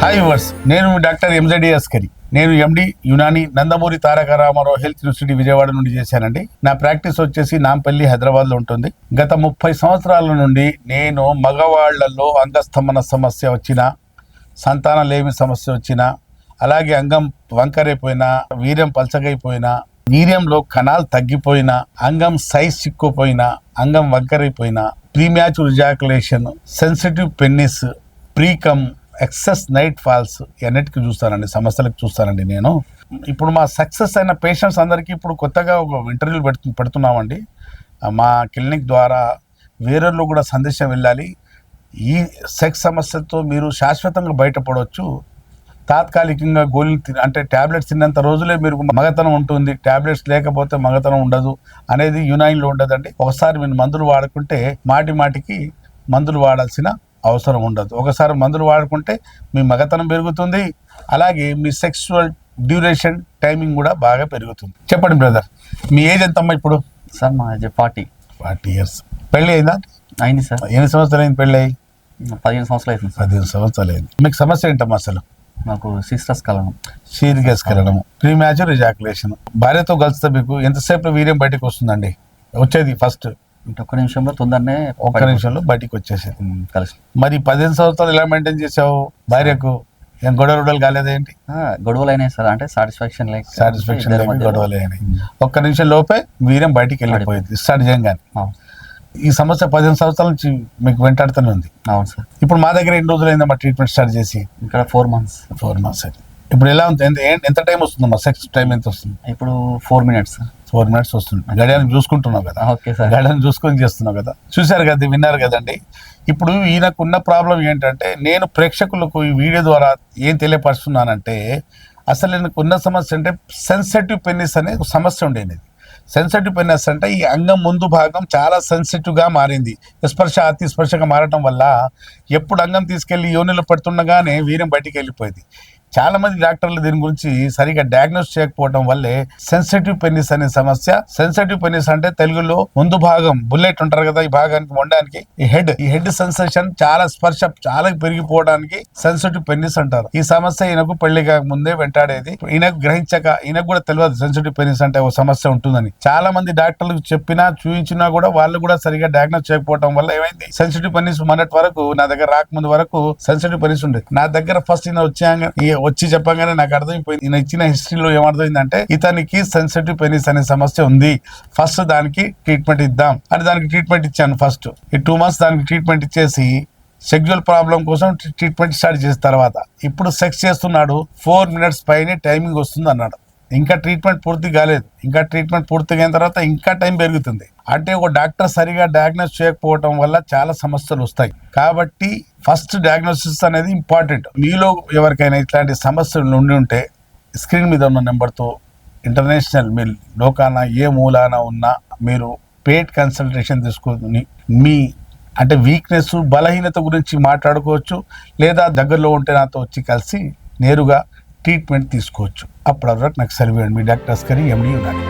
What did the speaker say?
Hi వర్స్ నేను doctor ఎంజడి Askari నేను MD Unani Nandamuri Taraka Ramarao health university Vijayawada నుండి చేశానండి. నా ప్రాక్టీస్ వచ్చేసి నాంపల్లి హైదరాబాద్లో ఉంటుంది. గత ముప్పై సంవత్సరాల నుండి నేను మగవాళ్ళలో అంగస్తంభన సమస్య వచ్చిన సంతానం లేమి సమస్య వచ్చిన అలాగే అంగం వంకరైపోయినా వీర్యం పలచగైపోయినా వీర్యంలో కణాలు తగ్గిపోయినా అంగం సైజ్ చిక్కుపోయినా అంగం వంకరైపోయినా premature ejaculation sensitive penis precum excess night falls అన్నిటికీ చూస్తానండి? సమస్యలకు చూస్తానండి నేను. ఇప్పుడు మా సక్సెస్ అయిన పేషెంట్స్ అందరికీ ఇప్పుడు కొత్తగా ఒక ఇంటర్వ్యూలు పెడుతు పెడుతున్నామండి. మా క్లినిక్ ద్వారా వేరేళ్ళు కూడా సందేశం వెళ్ళాలి. ఈ సెక్స్ సమస్యతో మీరు శాశ్వతంగా బయటపడవచ్చు. తాత్కాలికంగా గోళీలు తిన అంటే ట్యాబ్లెట్స్ తిన్నంత రోజులే మీరు మగతనం ఉంటుంది. ట్యాబ్లెట్స్ లేకపోతే మగతనం ఉండదు అనేది యునైన్లో ఉండదండి. ఒకసారి మీరు మందులు వాడుకుంటే మాటి మాటికి మందులు వాడాల్సిన అవసరం ఉండదు. ఒకసారి మందులు వాడుకుంటే మీ మగతనం పెరుగుతుంది. అలాగే మీ సెక్సువల్ డ్యూరేషన్ టైమింగ్ కూడా బాగా పెరుగుతుంది. చెప్పండి బ్రదర్ మీ ఏజ్ ఎంతమ్మా ఇప్పుడు? సార్ మా ఏజ్ ఫార్టీ ఫార్టీ ఇయర్స్ పెళ్ళి అయిందా? అయింది సార్ ఎన్ని సంవత్సరాలు అయింది పెళ్ళి అయ్యి? పదిహేను సంవత్సరాలు సార్ పదిహేను సంవత్సరాలు అయింది. మీకు సమస్య ఏంటమ్మా అసలు? నాకు సిస్టర్స్ కలవడం. సీరియస్ కలడము ప్రీ మ్యాచర్ రిజాకులేషన్ భార్యతో కలిస్తే మీకు ఎంతసేపు వీర్యం బయటకు వస్తుందండి? వచ్చేది ఫస్ట్ ఒక్క నిమిషంలో తొందరనే ఒక్క నిమిషంలో బయటికి వచ్చేసేది కలిసి. మరి పదిహేను సంవత్సరాలు ఎలా మెయింటైన్ చేసావు భార్యకు? ఏం గొడవ రొడవలు కాలేదేంటి గొడవలు అయినాయి సార్. అంటే సాటిస్ఫాక్షన్ లేక సాటిస్ఫాక్షన్ గొడవలు అయినాయి. ఒక్క నిమిషం లోపే వీర్యం బయటికి వెళ్ళిపోయింది. స్టార్ట్ చేయగానే ఈ సమస్య పదిహేను సంవత్సరాల నుంచి మీకు వెంటాడుతూనే ఉంది. అవును సార్. ఇప్పుడు మా దగ్గర ఎన్ని రోజులు అయిందమ్మా ట్రీట్మెంట్ స్టార్ట్ చేసి? ఇక్కడ ఫోర్ మంత్స్ ఫోర్ మంత్స్ ఇప్పుడు ఎలా ఉంది? ఎంత టైం వస్తుందమ్మా? సెక్స్ టైం ఎంత వస్తుంది? ఇప్పుడు four minutes sir four minutes వస్తుంది గడియాన్ని చూసుకుంటున్నావు కదా? Okay sir. గడియాన్ని చూసుకొని చేస్తున్నావు కదా? చూశారు కదా? విన్నారు కదండి? ఇప్పుడు ఈయనకు ఉన్న ప్రాబ్లం ఏంటంటే నేను ప్రేక్షకులకు ఈ వీడియో ద్వారా ఏం తెలియపరుస్తున్నానంటే అసలు ఈయనకు ఉన్న సమస్య అంటే సెన్సిటివ్ పెన్నిస్ అనే ఒక సమస్య ఉండేది. సెన్సిటివ్ పెన్నెస్ అంటే ఈ అంగం ముందు భాగం చాలా సెన్సిటివ్గా మారింది. స్పర్శ అతి స్పర్శగా మారటం వల్ల ఎప్పుడు అంగం తీసుకెళ్ళి యోనిలో పెడుతుండగానే వీర్యం బయటికి వెళ్ళిపోయింది. చాలా మంది డాక్టర్లు దీని గురించి సరిగా డయాగ్నోస్ చేయకపోవడం వల్లే సెన్సిటివ్ పెన్నిస్ అనే సమస్య. సెన్సిటివ్ పెన్నిస్ అంటే తెలుగులో ముందు భాగం బుల్లెట్ ఉంటారు కదా ఈ భాగానికి వండడానికి ఈ హెడ్ ఈ హెడ్ సెన్సేషన్ చాలా స్పర్శ చాలా పెరిగిపోవడానికి సెన్సిటివ్ పెన్నిస్ అంటారు. ఈ సమస్య ఈయనకు పెళ్ళి కాక ముందే వెంటాడేది. ఈయనకు గ్రహించక ఈయనకు కూడా తెలియదు సెన్సిటివ్ పెన్నిస్ అంటే ఒక సమస్య ఉంటుందని. చాలా మంది డాక్టర్లకు చెప్పినా చూపించినా కూడా వాళ్ళు కూడా సరిగా డయాగ్నోస్ చేయకపోవడం వల్ల ఏమైంది? సెన్సిటివ్ పెన్నిస్ మొన్నటి వరకు నా దగ్గర రాకముందు వరకు సెన్సిటివ్ పెన్నిస్ ఉండేది నా దగ్గర ఫస్ట్ ఈయన వచ్చాక ఈ వచ్చి చెప్పగానే నాకు అర్థమైపోయింది. ఈయన ఇచ్చిన హిస్టరీలో ఏమర్థమైందంటే ఇతనికి సెన్సిటివ్ పెనిస్ అనే సమస్య ఉంది. ఫస్ట్ దానికి ట్రీట్మెంట్ ఇద్దాం. అని దానికి ట్రీట్మెంట్ ఇచ్చాను ఫస్ట్ ఈ టూ మంత్స్ దానికి ట్రీట్మెంట్ ఇచ్చేసి సెక్జువల్ ప్రాబ్లం కోసం ట్రీట్మెంట్ స్టార్ట్ చేసిన తర్వాత ఇప్పుడు సెక్స్ చేస్తున్నాడు ఫోర్ మినిట్స్ పైనే టైమింగ్ వస్తుంది అన్నాడు. ఇంకా ట్రీట్మెంట్ పూర్తి కాలేదు. ఇంకా ట్రీట్మెంట్ పూర్తి అయిన తర్వాత ఇంకా టైం పెరుగుతుంది. అంటే ఒక డాక్టర్ సరిగా డయాగ్నోస్ చేయకపోవటం వల్ల చాలా సమస్యలు వస్తాయి. కాబట్టి ఫస్ట్ డయాగ్నోసిస్ అనేది ఇంపార్టెంట్ మీలో ఎవరికైనా ఇట్లాంటి సమస్యలు ఉండి ఉంటే స్క్రీన్ మీద ఉన్న నెంబర్తో ఇంటర్నేషనల్ మీ లోకాన ఏ మూలాన ఉన్నా మీరు పేట్ కన్సల్టేషన్ తీసుకుని మీ అంటే వీక్నెస్ బలహీనత గురించి మాట్లాడుకోవచ్చు. లేదా దగ్గరలో ఉంటే నాతో వచ్చి కలిసి నేరుగా ట్రీట్మెంట్ తీసుకోవచ్చు అప్పటి వరకు నాకు సర్వేయండి మీ డాక్టర్ అస్కరి ఎండి ఉండాలి